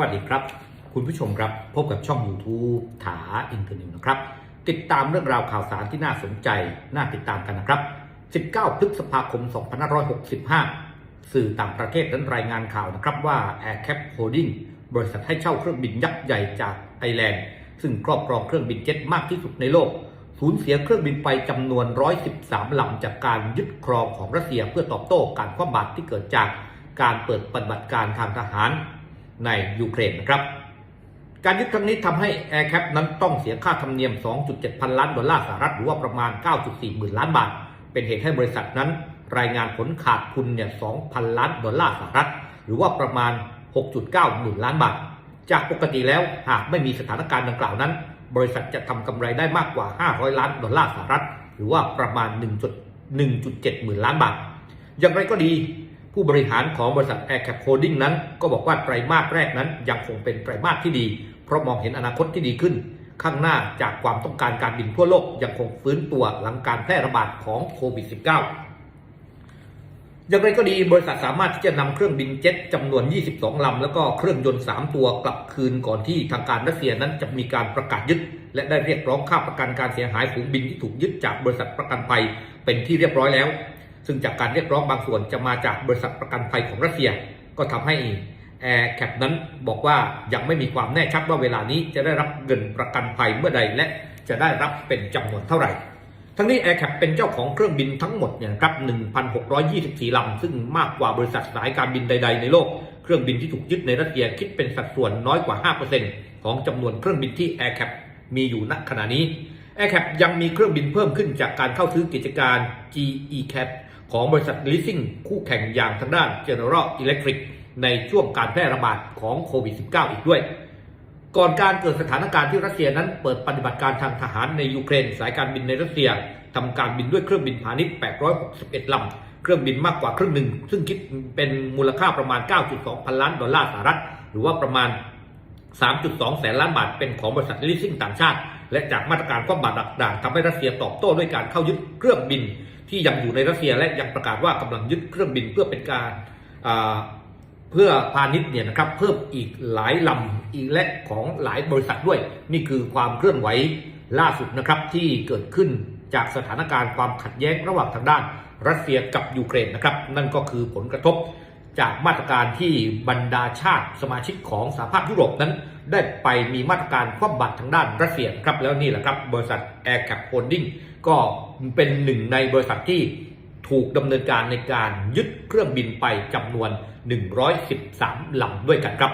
วัสดีครับ คุณผู้ชมครับ พบกับช่อง YouTube ถาอินเทอร์เน็ตนะครับ ติดตามเรื่องราวข่าวสารที่น่าสนใจ น่าติดตามกันนะครับ 19 พฤษภาคม 2565 สื่อต่างประเทศนั้นรายงานข่าวนะครับว่า AirCap Holding บริษัทให้เช่าเครื่องบินยักษ์ใหญ่จากไอร์แลนด์ ซึ่งครอบครองเครื่องบินเจ็ตมากที่สุดในโลก สูญเสียเครื่องบินไปจำนวน 113 ลำจากการยึดครองของรัสเซียเพื่อตอบโต้การคว่ำบาตรที่เกิดจากการเปิดปฏิบัติการทางทหาร ในยูเครนนะครับ การยึดครั้งนี้ทำให้ AirCap นั้นต้องเสียค่าธรรมเนียม 2.7 พันล้านดอลลาร์สหรัฐหรือว่าประมาณ 9.4 หมื่นล้านบาท เป็นเหตุให้บริษัทนั้น รายงานผลขาดทุนเนี่ย 2,000 ล้านดอลลาร์สหรัฐ หรือว่าประมาณ 6.9 หมื่นล้านบาท จากปกติแล้วหากไม่มีสถานการณ์ดังกล่าวนั้น บริษัทจะทำกำไรได้มากกว่า 500 ล้านดอลลาร์สหรัฐ หรือว่าประมาณ 1.1.7 หมื่นล้านบาท อย่างไรก็ดี ผู้บริหารของบริษัท AirCap Holding นั้น ก็บอกว่าไตรมาสแรกนั้นยังคงเป็นไตรมาสที่ดี เพราะมองเห็นอนาคตที่ดีขึ้น ข้างหน้าจากความต้องการการบินทั่วโลกยังคงฟื้นตัวหลังการแพร่ระบาดของโควิด -19 อย่างไรก็ดีบริษัทสามารถที่จะนำเครื่องบินเจ็ตจำนวน 22 ลำ แล้วก็เครื่องยนต์ 3 ตัวกลับคืนก่อนที่ทางการรัสเซียนั้นจะมีการประกาศยึด และได้เรียกร้องค่าประกันการเสียหายฝูงบินที่ถูกยึดจากบริษัทประกันภัยเป็นที่เรียบร้อยแล้ว ซึ่งจากการเรียกร้องบางส่วนจะมาจากบริษัทประกันภัยของรัสเซีย ก็ทำให้ Air Cap นั้นบอกว่ายังไม่มีความแน่ชัดว่าเวลานี้จะได้รับเงินประกันภัยเมื่อใดและจะได้รับเป็นจำนวนเท่าไหร่ ทั้งนี้ Air Cap เป็นเจ้าของเครื่องบินทั้งหมดเนี่ยนะครับ 1,624 ลำ ซึ่งมากกว่าบริษัทสายการบินใด ๆ ในโลก เครื่องบินที่ถูกยึดในรัสเซียคิดเป็นสัดส่วนน้อยกว่า 5%ของจำนวนเครื่องบินที่ Air Cap มีอยู่ณขณะนี้ Air Cap ยังมีเครื่องบินเพิ่มขึ้นจากการเข้าซื้อกิจการ GE Cap ของบริษัท leasing คู่แข่งอย่างทางด้าน General Electric ในช่วงการแพร่ระบาดของโควิด -19 อีกด้วย ก่อนการเกิดสถานการณ์ที่รัสเซียนั้นเปิดปฏิบัติการทางทหารในยูเครน สายการบินในรัสเซียทำการบินด้วยเครื่องบินพาณิชย์ 861 ลำ เครื่องบินมากกว่าครึ่งหนึ่ง ซึ่งคิดเป็นมูลค่าประมาณ 9.2 พันล้านดอลลาร์สหรัฐ หรือว่าประมาณ 3.2 แสนล้านบาท เป็นของบริษัทลิสซิ่งต่างชาติ และจากมาตรการคว่ำบาตรต่างๆทำให้รัสเซียตอบโต้ด้วยการเข้ายึดเครื่องบิน ที่ยังอยู่ในรัสเซียและยังประกาศว่ากำลังยึดเครื่องบินเพื่อเป็นการเพื่อพาณิชย์เนี่ยนะครับเพิ่มอีกหลายลำอีกและของหลายบริษัทด้วย นี่คือความเคลื่อนไหวล่าสุดนะครับที่เกิดขึ้นจากสถานการณ์ความขัดแย้งระหว่างทางด้าน รัสเซียกับยูเครนนะครับนั่นก็คือผลกระทบ จากมาตรการที่บรรดาชาติสมาชิกของสหภาพยุโรปนั้น ได้ไปมีมาตรการคว่ำบาตรทางด้านรัสเซียครับแล้วนี่แหละครับ บริษัท AirCap Holding ก็เป็นหนึ่งในบริษัทที่ถูกดำเนินการในการยึดเครื่องบินไปจำนวน 113ลำด้วยกันครับ